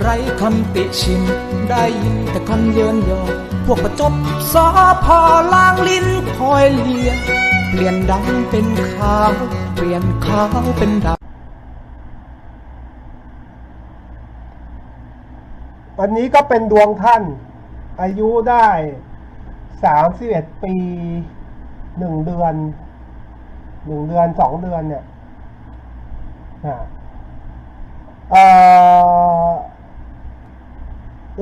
ไรคำติชิมได้ยินแต่คำเยินยอ พวกประจบสอพอล้างลิ้นคอยเลีย เปลี่ยนดำเป็นขาว เปลี่ยนขาวเป็นดำวันนี้ก็เป็นดวงท่าน อายุได้สามสิบเอ็ดปีหนึ่งเดือนหนึ่งเดือนสองเดือนเนี่ยอ่อ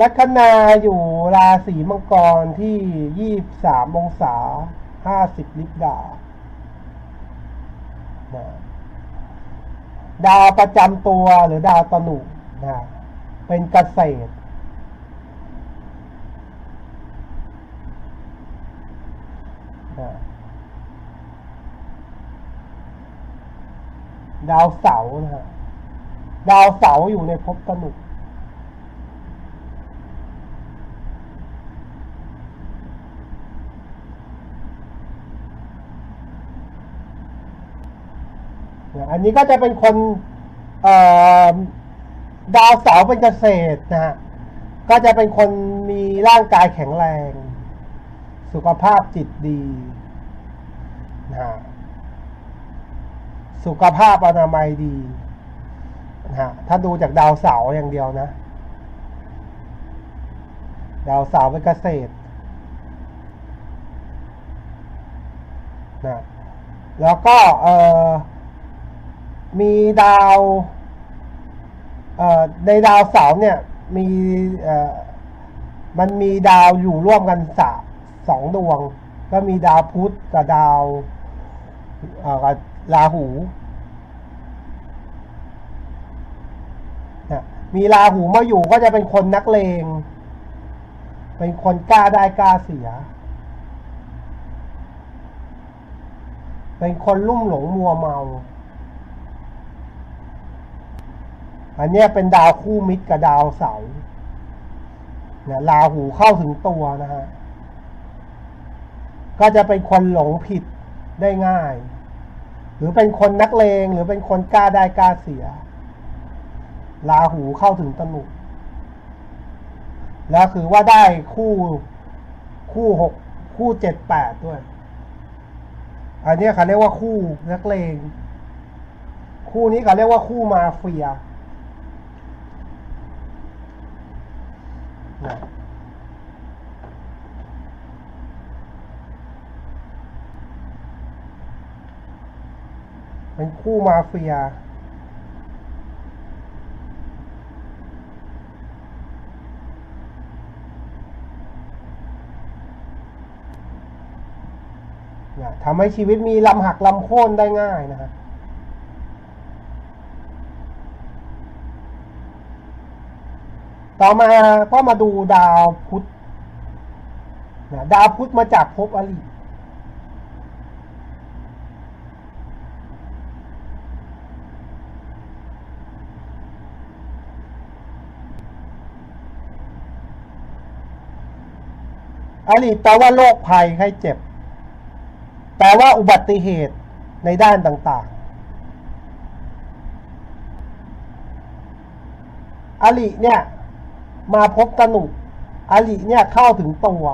ลัคนาอยู่ราศีมังกรที่ยี่สามองศาห้าสิบลิบดาดาวประจำตัวหรือดาวตนุนะเป็นเกษตร ดาวเสาร์นะฮะดาวเสาร์อยู่ในภพตนุน อันนี้ก็จะเป็นคนดาวเสาร์เป็นเกษตรนะฮะก็จะเป็นคนมีร่างกายแข็งแรง สุขภาพจิตดีนะสุขภาพอนามัยดีนะฮะถ้าดูจากดาวเสาร์อย่างเดียวนะ ดาวเสาร์เป็นเกษตรนะแล้วก็เออ มีดาวเอ่อในดาวเสาร์เนี่ยมีเอ่อมันมีดาวอยู่ร่วมกันสะสองดวง ก็มีดาวพุธกับดาวเอ่อกับราหูนะมีราหูมาอยู่ก็จะเป็นคนนักเลง เป็นคนกล้าได้กล้าเสีย เป็นคนลุ่มหลงมัวเมา อันนี้เป็นดาวคู่มิตรกับดาวเสาร์เนี่ยราหูเข้าถึงตัวนะฮะ ก็จะเป็นคนหลงผิดได้ง่าย หรือเป็นคนนักเลง หรือเป็นคนกล้าได้กล้าเสียราหูเข้าถึงตนุแล้วคือว่าได้คู่คู่หกคู่เจ็ดแปดด้วย อันนี้เขาเรียกว่าคู่นักเลง คู่นี้เขาเรียกว่าคู่มาเฟีย นะ เป็นคู่มาเฟีย ทำให้ชีวิตมีลำหักลำโค่นได้ง่ายนะฮะต่อมาก็มาดูดาวพุธนะดาวพุธมาจากภพอริ อริแปลว่าโรคภัยไข้เจ็บ แปลว่าอุบัติเหตุในด้านต่างๆอริเนี่ย มาพบตนุอริเนี่ยเข้าถึงตัว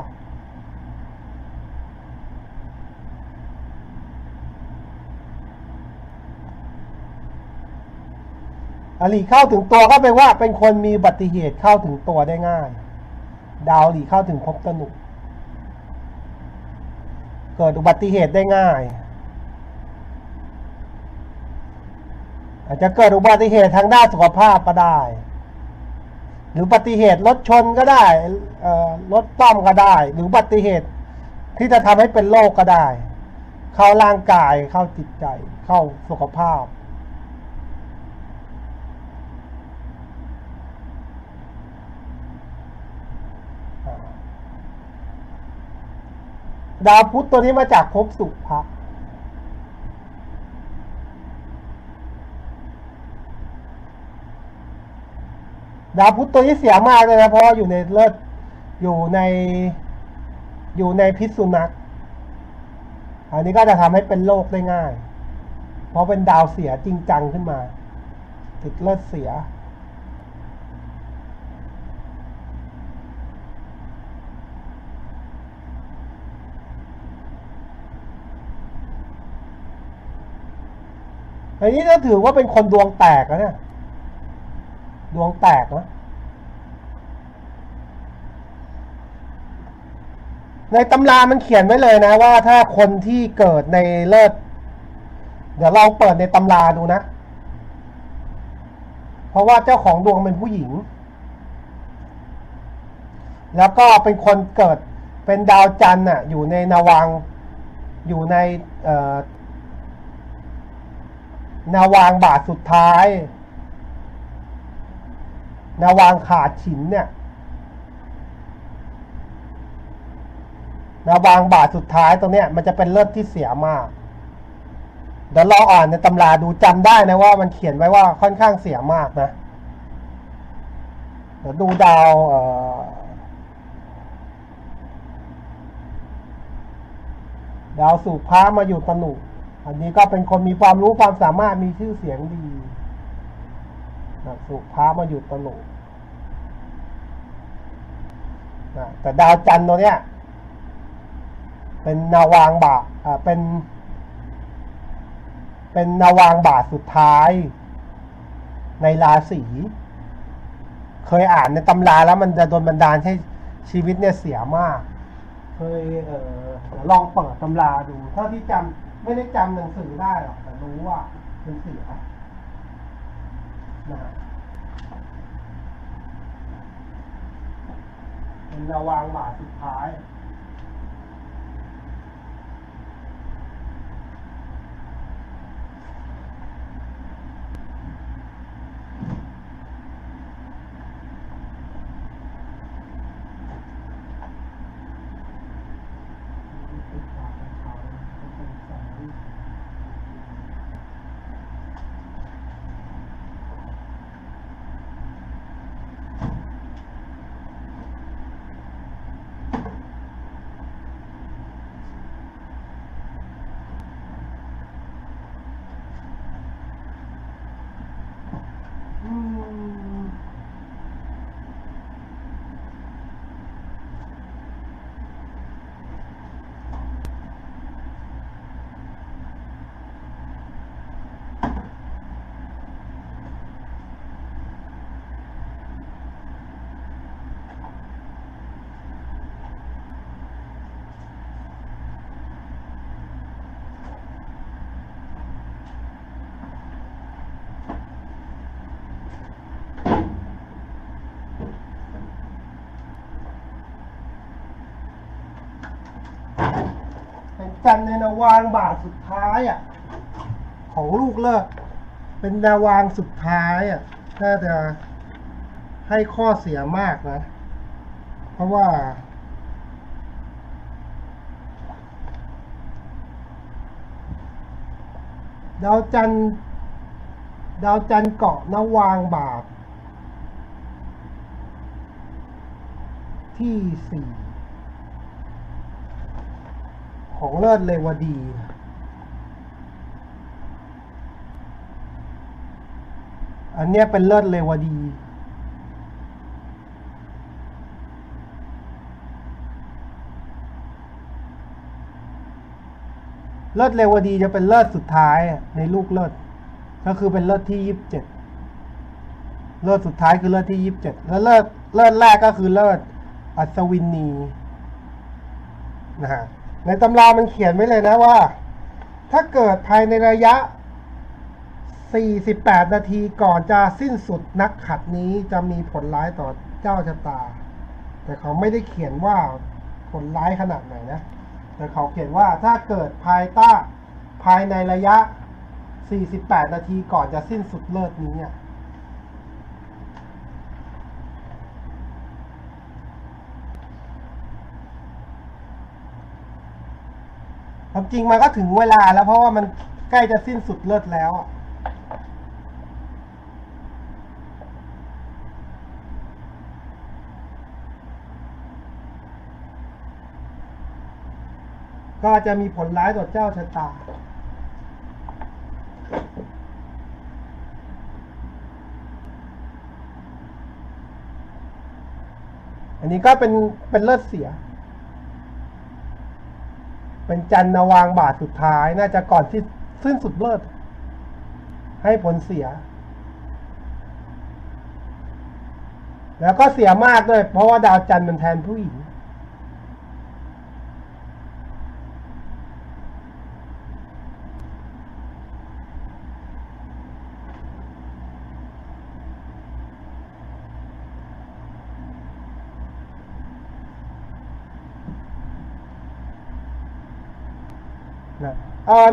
อริเข้าถึงตัวก็แปลว่าเป็นคนมีอุบัติเหตุเข้าถึงตัวได้ง่าย ดาวอริเข้าถึงภพตนุ เกิดอุบัติเหตุได้ง่าย อาจจะเกิดอุบัติเหตุทางด้านสุขภาพก็ได้ หรืออุบัติเหตุรถชนก็ได้รถต้อมก็ได้ หรืออุบัติเหตุที่จะทำให้เป็นโรคก็ได้ เข้าร่างกายเข้าจิตใจ เข้าสุขภาพ ดาวพุธตัวนี้มาจากภพสุภะดาวพุธตัวนี้เสียมากเลยนะเพราะว่าอยู่ในเลือดอยู่ในอยู่ในพิษสุนัขอันนี้ก็จะทำให้เป็นโรคได้ง่าย เพราะเป็นดาวเสียจริงจังขึ้นมา ติดเลือดเสีย อันนี้ก็ถือว่าเป็นคนดวงแตกนะเนี่ย ดวงแตกนะในตำรามันเขียนไว้เลยนะว่าถ้าคนที่เกิดในเลิศเดี๋ยวเราเปิดในตำราดูนะ เพราะว่าเจ้าของดวงเป็นผู้หญิง แล้วก็เป็นคนเกิดเป็นดาวจันทร์น่ะอยู่ในนวังอยู่ใน นาวางบาทสุดท้าย นาวางขาดฉินเนี่ยนาวางบาทสุดท้ายตรงเนี้ยมันจะเป็นเลิศที่เสียมาก เดี๋ยวลองอ่านในตำราดูจำได้นะว่ามันเขียนไว้ว่าค่อนข้างเสียมากนะเดี๋ยวดูดาวเอ่อดาวสุภามาอยู่ตนุ อันนี้ก็เป็นคนมีความรู้ความสามารถมีชื่อเสียงดีนะสุภามาอยู่ตนุนะแต่ดาวจันทร์ตัวเนี้ย เป็นนาวางบาอ่าเป็น เป็นนาวางบาทสุดท้าย ในราศีเคยอ่านในตำราแล้วมันจะโดนบันดาลให้ชีวิตเนี่ยเสียมาก เคยเออลองเปิดตำราดู เท่าที่จำ ไม่ได้จำหนังสือได้หรอกแต่รู้ว่าเป็นเสียนะฮะเป็นระวางบาทสุดท้าย อืมันในนาวางบาทสุดท้ายอะของลูกเลิก เป็นนาวางสุดท้ายอะน่าจะให้ข้อเสียมากนะ เพราะว่าดาวจันดาวจันเกาะนาวางบาท ที่สี่ ของเลิศเลวดี อันเนี้ยเป็นเลิศเลวดี เลิศเลวดีจะเป็นเลิศสุดท้ายในลูกเลิศก็คือเป็นเลิศที่ยี่สิบเจ็ดเลิศสุดท้ายคือเลิศที่ยี่สิบเจ็ดแล้วเลิศเลิศแรกก็คือเลิศอัศวินีนะฮะ ในตำรามันเขียนไว้เลยนะว่า ถ้าเกิดภายในระยะ 48 นาทีก่อนจะสิ้นสุดนักขัดนี้จะมีผลร้ายต่อเจ้าชะตา แต่เขาไม่ได้เขียนว่าผลร้ายขนาดไหนนะ แต่เขาเขียนว่าถ้าเกิดภายใต้ภายในระยะ 48 นาทีก่อนจะสิ้นสุดเลิศนี้อะ ความจริงมันก็ถึงเวลาแล้วเพราะว่ามันใกล้จะสิ้นสุดเลิศแล้วอะก็จะมีผลร้ายต่อเจ้าชะตา อันนี้ก็เป็นเป็นเลิศเสีย เป็นจันนวางบาทสุดท้าย น่าจะก่อนที่สิ้นสุดเลิศให้ผลเสีย แล้วก็เสียมากด้วย เพราะว่าดาวจันทร์มันแทนผู้หญิง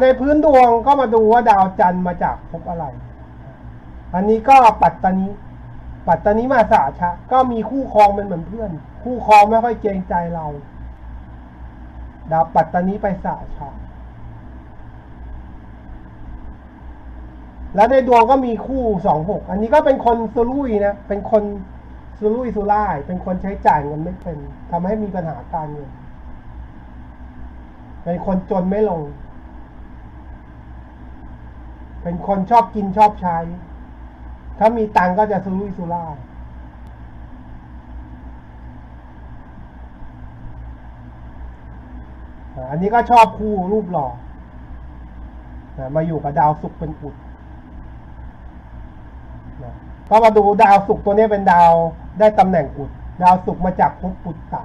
ในพื้นดวงก็มาดูว่าดาวจันทร์มาจากภพอะไร อันนี้ก็ปัตตานีปัตตานีมาสาชะ ก็มีคู่ครองเป็นเหมือนเพื่อน คู่ครองไม่ค่อยเกรงใจเรา ดาวปัตตานีไปสาชะ แล้วในดวงก็มีคู่สองหก อันนี้ก็เป็นคนซุลุยนะ เป็นคนซุลุยซุล่าย เป็นคนใช้จ่ายเงินไม่เป็นทำให้มีปัญหาการเงิน เป็นคนจนไม่ลง เป็นคนชอบกินชอบใช้ ถ้ามีตังก็จะซุรุ่ยซุร่าอันนี้ก็ชอบคู่รูปหล่อ มาอยู่กับดาวศุกร์เป็นอุดก็มาดูดาวศุกร์ตัวนี้เป็นดาวได้ตำแหน่งอุด ดาวศุกร์มาจากภพปุตตะ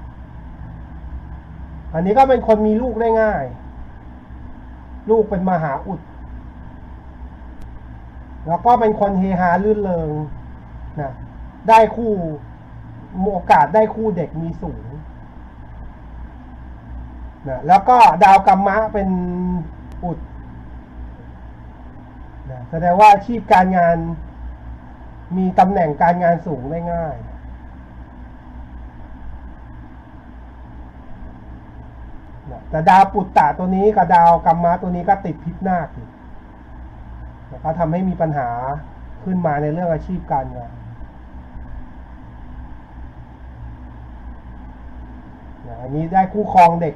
อันนี้ก็เป็นคนมีลูกได้ง่าย ลูกเป็นมหาอุด แล้วก็เป็นคนเฮฮาลื่นเริงนะได้คู่โอกาสได้คู่เด็กมีสูงนะแล้วก็ดาวกัมมะเป็นอุดนะแสดงว่าอาชีพการงานมีตำแหน่งการงานสูงได้ง่ายนะแต่ดาวปุตตะตัวนี้กับดาวกัมมะตัวนี้ก็ติดพิษนาคอยู่ นะก็ทำให้มีปัญหาขึ้นมาในเรื่องอาชีพการงานนะอันนี้ได้คู่ครองเด็ก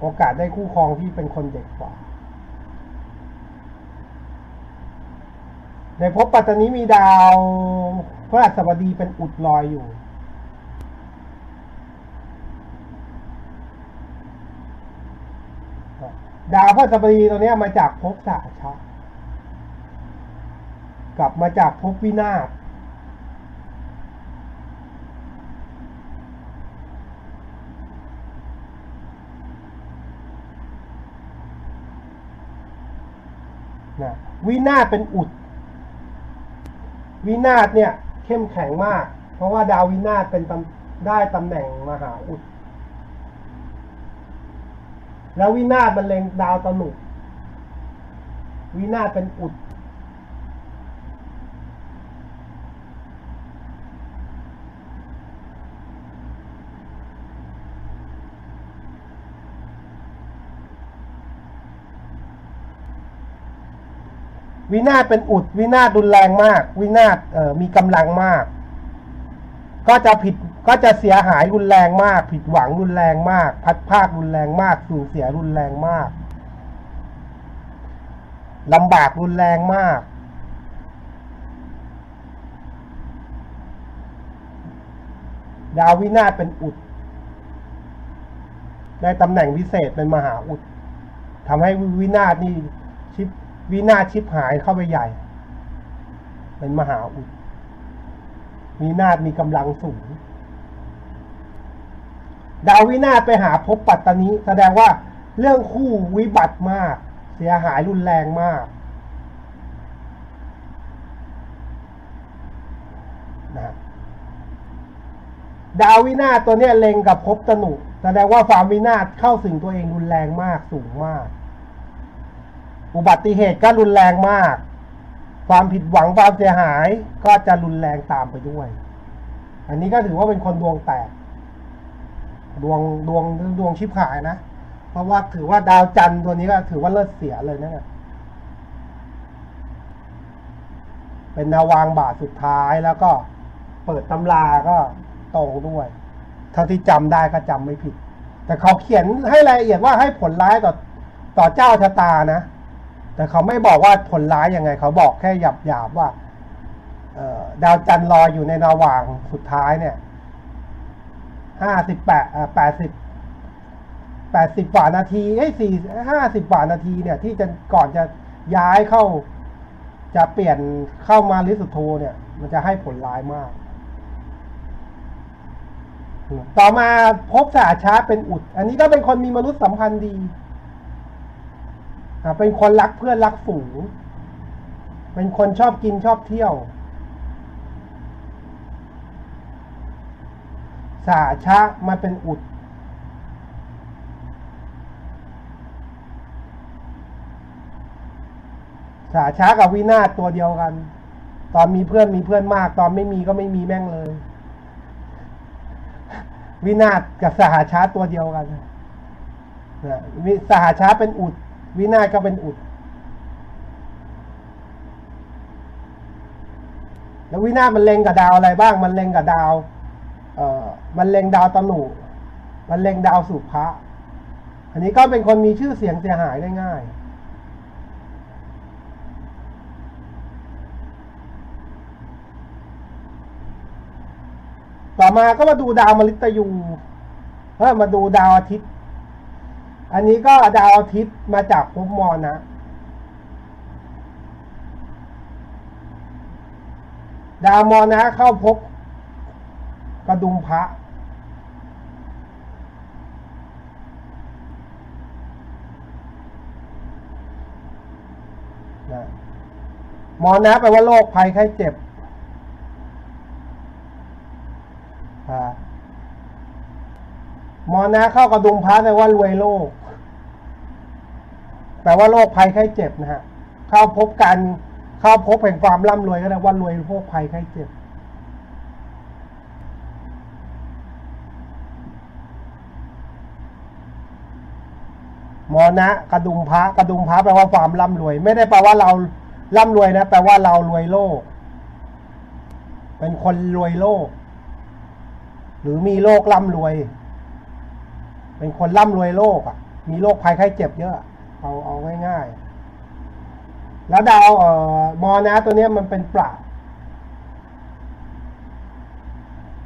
โอกาสได้คู่ครองที่เป็นคนเด็กกว่า ในภพปัตตานีมีดาวพระราชบดีเป็นอุดลอยอยู่ดาวพฤหัสบดีตัวนี้มาจากภพสาชะ กลับมาจากภพวินาศนะวินาศเป็นอุด วินาศเนี่ยเข้มแข็งมาก เพราะว่าดาววินาศเป็นตได้ตำแหน่งมหาอุด แล้ววินาศมันเล็งดาวตนุวินาศเป็นอุด วินาศเป็นอุด วินาศรุนแรงมาก วินาศมีกำลังมาก ก็จะผิดก็จะเสียหายรุนแรงมาก ผิดหวังรุนแรงมาก พัดภาครุนแรงมาก สูญเสียรุนแรงมากลำบากรุนแรงมาก ดาววินาศเป็นอุดได้ตำแหน่งพิเศษเป็นมหาอุดทำให้วินาศนี่ วินาชิปหายเข้าไปใหญ่ เป็นมหาอุดวินาศมีกำลังสูง ดาววินาศไปหาภพปัตตานีแสดงว่าเรื่องคู่วิบัติมาก เสียหายรุนแรงมากนะดาววินาตัวเนี้ยเล็งกับภพตนุแสดงว่าความวินาศเข้าสิ่งตัวเองรุนแรงมากสูงมาก อุบัติเหตุก็รุนแรงมาก ความผิดหวังความเสียหายก็จะรุนแรงตามไปด้วย อันนี้ก็ถือว่าเป็นคนดวงแตก ดวงดวงดวงชิบหายนะ เพราะว่าถือว่าดาวจันทร์ตัวนี้ก็ถือว่าเลิศเสียเลยนะเนี่ยเป็นนาวางบาทสุดท้ายแล้วก็เปิดตำราก็ตรงด้วยเท่าที่จำได้ก็จำไม่ผิด แต่เขาเขียนให้รายละเอียดว่าให้ผลร้ายต่อต่อเจ้าชะตานะ แต่เขาไม่บอกว่าผลร้ายยังไง เขาบอกแค่หยาบหยาบว่าดาวจันทร์ลอยอยู่ในนาวางสุดท้ายเนี่ยห้าสิบแปดแปดสิบแปดสิบกว่านาทีไอ้สี่ห้าสิบกว่านาทีเนี่ย ที่จะก่อนจะย้ายเข้า จะเปลี่ยนเข้ามาลิสุโธเนี่ย มันจะให้ผลร้ายมาก ต่อมาพบสาช้าเป็นอุด อันนี้ก็เป็นคนมีมนุษยสัมพันธ์ดี เป็นคนรักเพื่อนรักฝูง เป็นคนชอบกินชอบเที่ยว สาชะมาเป็นอุด สาช้ากับวินาศตัวเดียวกัน ตอนมีเพื่อนมีเพื่อนมาก ตอนไม่มีก็ไม่มีแม่งเลย วินาศกับสหาช้าตัวเดียวกันนะสหาช้าเป็นอุด วินาศก็เป็นอุด แล้ววินาศมันเล็งกับดาวอะไรบ้าง มันเล็งกับดาว เอ่อ มันเล็งดาวตะหนุมันเล็งดาวสุภะอันนี้ก็เป็นคนมีชื่อเสียงเสียหายได้ง่าย ต่อมาก็มาดูดาวมฤตยูเออมาดูดาวอาทิตย์ อันนี้ก็ดาวอาทิตย์มาจากภพมอนะดาวมอนะเข้าพบกระดุมพระนะมอนะแปลว่าโรคภัยไข้เจ็บอ่า มอนะเข้ากระดุมพระแปลว่ารวยโลกแปลว่าโรคภัยไข้เจ็บนะฮะเข้าพบกันเข้าพบแห่งความร่ำรวยก็ได้ว่ารวยโรคภัยไข้เจ็บมอนะกระดุมพระกระดุมพระแปลว่าความร่ำรวย ไม่ได้แปลว่าเราร่ำรวยนะแปลว่าเรารวยโลก เป็นคนรวยโลก หรือมีโรคร่ำรวย เป็นคนร่ำรวยโลกอะ มีโรคภัยไข้เจ็บเยอะ เอาเอาง่ายๆ แล้วดาวเอ่อมอนะตัวเนี้ยมันเป็นปราด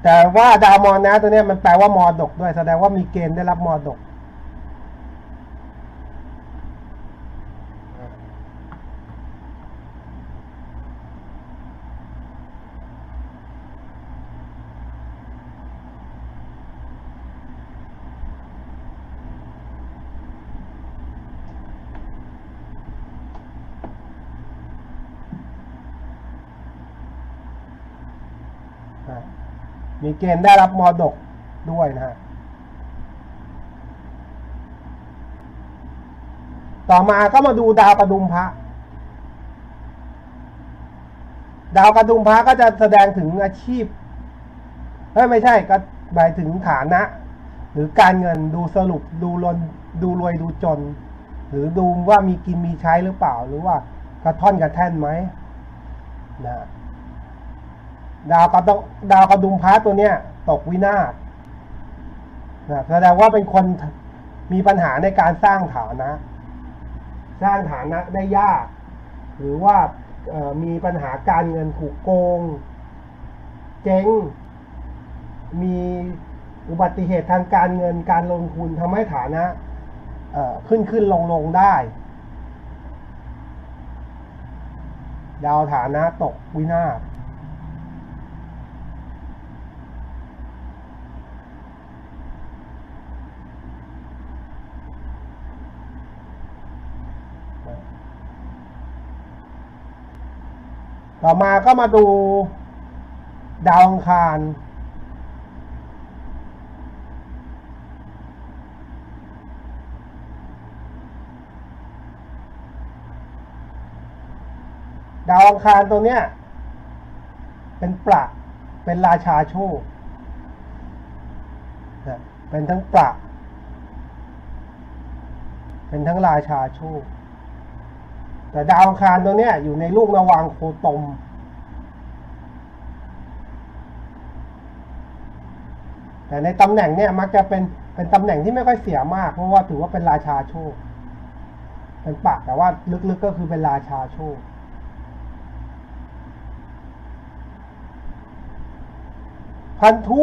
แต่ว่าดาวมอนะตัวเนี้ยมันแปลว่ามอดกด้วย แสดงว่ามีเกณฑ์ได้รับมอดก อะมี เกณฑ์ได้รับมอดกด้วยนะฮะต่อมาก็มาดูดาวกระดุมพระ ดาวกระดุมพระก็จะแสดงถึงอาชีพเฮ้ไม่ใช่ก็หมายถึงฐานะ หรือการเงินดูสรุปดูรนดูรวยดูจน หรือดูว่ามีกินมีใช้หรือเปล่า หรือว่ากระท่อนกระแท่นไหมนะ ดาวกระดงดาวกระดุมพระตัวเนี้ย ตกวินาศนะแสดงว่าเป็นคนมีปัญหาในการสร้างฐานะ สร้างฐานะได้ยาก หรือว่ามีปัญหาการเงินถูกโกง เจ๊ง มีอุบัติเหตุทางการเงินการลงทุนทำให้ฐานะขึ้นขึ้นลงลงได้ ดาวฐานะตกวินาศ ต่อมาก็มาดูดาวอังคาร ดาวอังคารตัวเนี้ย เป็นปลักเป็นราชาโชคนะเป็นทั้งปลักเป็นทั้งราชาโชค แต่ดาวอังคารตัวเนี้ยอยู่ในลูกระวางโคตม แต่ในตำแหน่งเนี่ยมักจะเป็นเป็นตำแหน่งที่ไม่ค่อยเสียมาก เพราะว่าถือว่าเป็นราชาโชค เป็นปากแต่ว่าลึกๆก็คือเป็นราชาโชคพันธุ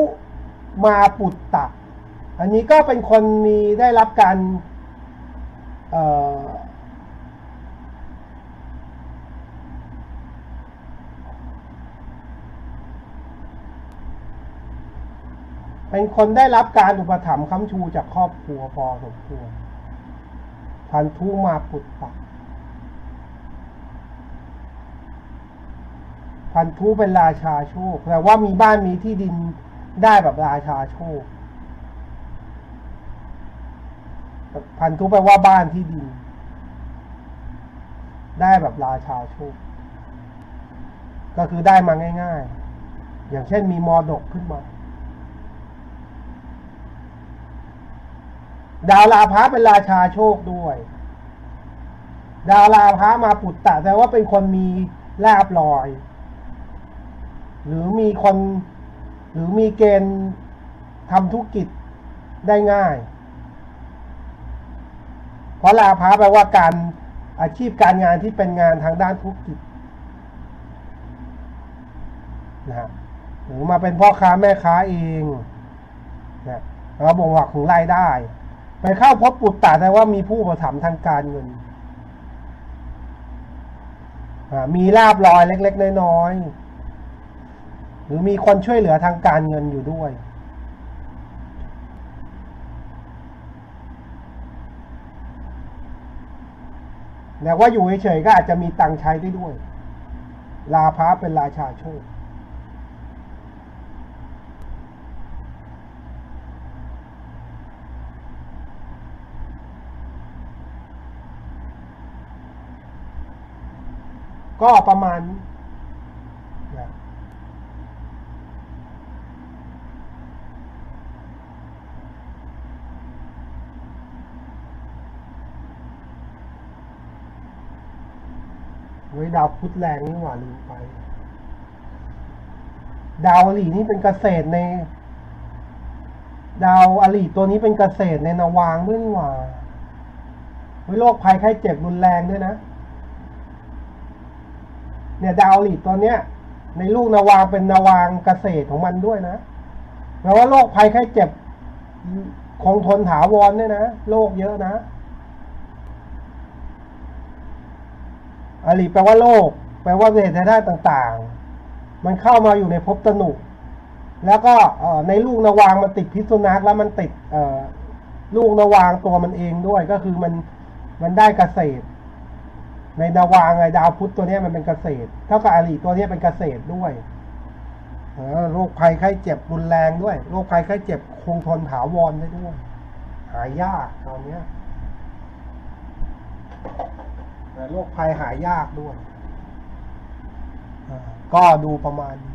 มาปุตตะ อันนี้ก็เป็นคนมีได้รับการ เอ่อ เป็นคนได้รับการอุปถัมภ์ค้ำชูจากครอบครัวพอสมควรพันธุมาปุตตะพันธุเป็นราชาโชคแต่ว่ามีบ้านมีที่ดินได้แบบราชาโชค พันธุแปลว่าบ้านที่ดิน ได้แบบราชาโชค ก็คือได้มาง่าย ๆ อย่างเช่นมีมอดกขึ้นมา ดาวลาพะเป็นราชาโชคด้วย ดาวลาพะมาปุตตะแต่ว่าเป็นคนมีลาบลอย หรือมีคน หรือมีเกณฑ์ทำธุรกิจได้ง่าย เพราะลาพะแปลว่าการอาชีพการงานที่เป็นงานทางด้านธุรกิจนะฮะหรือมาเป็นพ่อค้าแม่ค้าเองนะแล้วบ่งบอกถึงรายได้ ไปเข้าพบปุตตะแต่ว่ามีผู้อุประถมทางการเงิน มีลาบลอยเล็ก ๆ น้อยๆ หรือมีคนช่วยเหลือทางการเงินอยู่ด้วย แต่ว่าอยู่เฉยๆก็อาจจะมีตังค์ใช้ได้ด้วย ลาพะเป็นราชาโชค ก็ประมาณเว้ยดาวพุธแรงนี่หว่าลืมไป ดาวอลีนี่เป็นเกษตรใน ดาวอลีตัวนี้เป็นเกษตรในนาวางด้วยนี่หว่าเว้ยโรคภัยไข้เจ็บรุนแรงด้วยนะ เนี่ยดาวลีตัวเนี้ย ในลูกนาวางเป็นนาวางเกษตรของมันด้วยนะแปลว่าโรคภัยไข้เจ็บคงทนถาวรเนี่ยนะโรคเยอะนะอลีแปลว่าโลกแปลว่าเหตุได้ต่างๆ มันเข้ามาอยู่ในภพตนุแล้วก็ในลูกนาวางมันติดพิษสุนัขแล้วมันติดลูกนาวางตัวมันเองด้วยก็คือมันมันได้เกษตร ในดาวางไงดาวพุธตัวนี้มันเป็นเกษตร เท่ากับอริตัวนี้เป็นเกษตรด้วยโรคภัยไข้เจ็บรุนแรงด้วย โรคภัยไข้เจ็บคงทนถาวรได้ด้วย หายากตอนนี้แต่โรคภัยหายากด้วย ก็ดูประมาณนี้